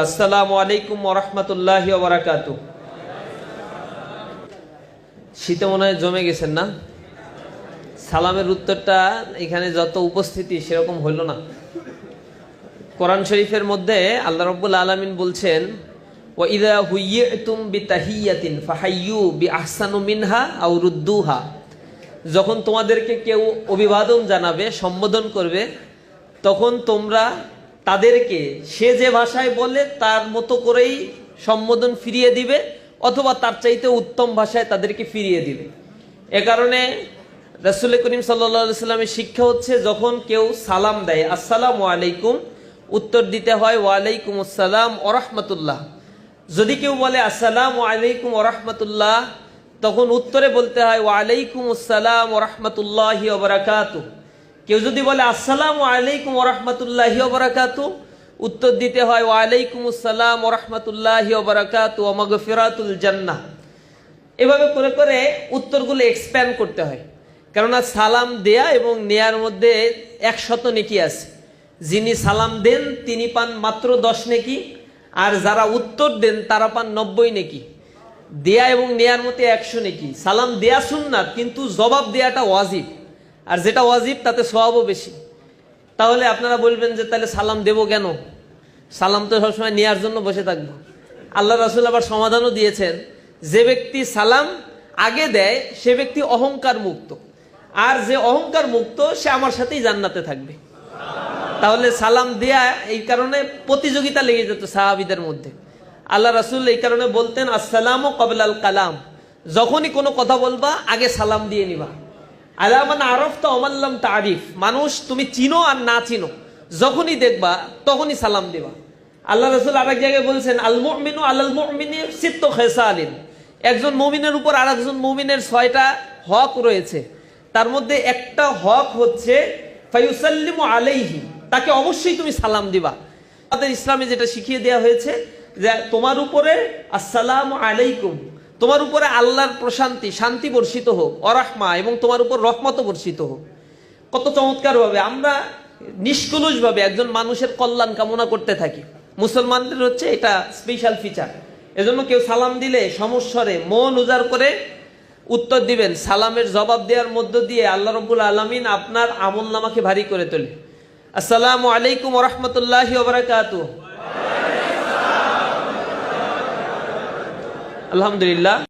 আসসালামু আলাইকুম ওরহমতুল্লাহ বারাকাত শীতে মনে হয় জমে গেছেন না? সালামের উত্তরটা এখানে যত উপস্থিতি সেরকম হইল না। কোরআন শরীফের মধ্যে আল্লাহ রব্বুল আলমিন বলছেন ও হুইয়তুম বি তাহিয়াতিন ফাহাইয়ু বি আহসানু মিনহা আও রুদ্দুহা। যখন তোমাদেরকে কেউ অভিবাদন জানাবে, সম্বোধন করবে, তখন তোমরা তাদেরকে সে যে ভাষায় বলে তার মতো করেই সম্বোধন ফিরিয়ে দিবে, অথবা তার চাইতে উত্তম ভাষায় তাদেরকে ফিরিয়ে দিবে। এ কারণে রাসুল করিম সাল্লা সাল্লামের শিক্ষা হচ্ছে, যখন কেউ সালাম দেয়, আসসালাম আলাইকুম উত্তর দিতে হয়, ওয়ালাইকুম আসসালাম ওরহমতুল্লাহ যদি কেউ বলে, আসসালাম আলাইকুম ওরহমতুল্লাহ তখন উত্তরে বলতে হয়, ওয়ালাইকুম আসসালাম ওরহমতুল্লাহি ওবরাকাতু কেউ যদি বলে, আসসালামু আলাইকুম ওরহমতুল্লাহি ওবরাকাতু উত্তর দিতে হয় ওয়ালাইকুম আসসালাম ওরহমতুল্লাহি ওবরাকাতু ওমগফিরাতুল জান্নাহ এভাবে করে করে উত্তরগুলো এক্সপ্যান্ড করতে হয়। কেননা সালাম দেয়া এবং নেয়ার মধ্যে একশত নেকি আছে। যিনি সালাম দেন, তিনি পান মাত্র দশ নেকি, আর যারা উত্তর দেন, তারা পান নব্বই নেকি। দেয়া এবং নেয়ার মধ্যে একশো নেকি। সালাম দেয়া সুন্নাত, কিন্তু জবাব দেয়াটা ওয়াজিব। আর যেটা ওয়াজিব, তাতে সবাবও বেশি। তাহলে আপনারা বলবেন যে, তাহলে সালাম দেব কেন? সালাম তো সবসময় নেওয়ার জন্য বসে থাকব। আল্লাহ রাসুল আবার সমাধানও দিয়েছেন, যে ব্যক্তি সালাম আগে দেয়, সে ব্যক্তি অহংকার মুক্ত। আর যে অহংকার মুক্ত, সে আমার সাথেই জান্নাতে থাকবে। তাহলে সালাম দেয়া এই কারণে প্রতিযোগিতা লেগে যেত সাহাবিদের মধ্যে। আল্লাহ রাসুল এই কারণে বলতেন, আসসালাম কবলাল কালাম। যখনই কোনো কথা বলবা, আগে সালাম দিয়ে নিবা। আলামান আরফ তো অমাল্লাম তারিফ মানুষ, তুমি চিনো আর না চিনো। যখনই দেখবা, তখনই সালাম দিবা। আল্লাহ রসুল আরেক জায়গায় বলছেন, আল মুমিনু আল্লাল মুমিনের সিত্ত খেসা আলিন একজন মুমিনের উপর আর একজন মুমিনের ছয়টা হক রয়েছে। তার মধ্যে একটা হক হচ্ছে ফাইউসাল্লিমু আলাইহি। তাকে অবশ্যই তুমি সালাম দিবা। আমাদের ইসলামে যেটা শিখিয়ে দেওয়া হয়েছে যে তোমার উপরে আসসালাম আলাইকুম তোমার উপরে আল্লাহর প্রশান্তি, শান্তি বর্ষিত হোক, অরাহমা এবং তোমার উপর রহমত বর্ষিত হোক। কত চমৎকার ভাবে আমরা নিষ্কলুষ ভাবে একজন মানুষের কল্যাণ কামনা করতে থাকি। মুসলমানদের হচ্ছে এটা স্পেশাল ফিচার এজন্য কেউ সালাম দিলে সমস্বরে মন উজাড় করে উত্তর দিবেন। সালামের জবাব দেওয়ার মধ্য দিয়ে আল্লাহ রব্বুল আলমিন আপনার আমল নামাকে ভারী করে তোলে। আসসালামু আলাইকুম রহমতুল্লাহ ওবরাকাতু আলহামদুলিল্লাহ।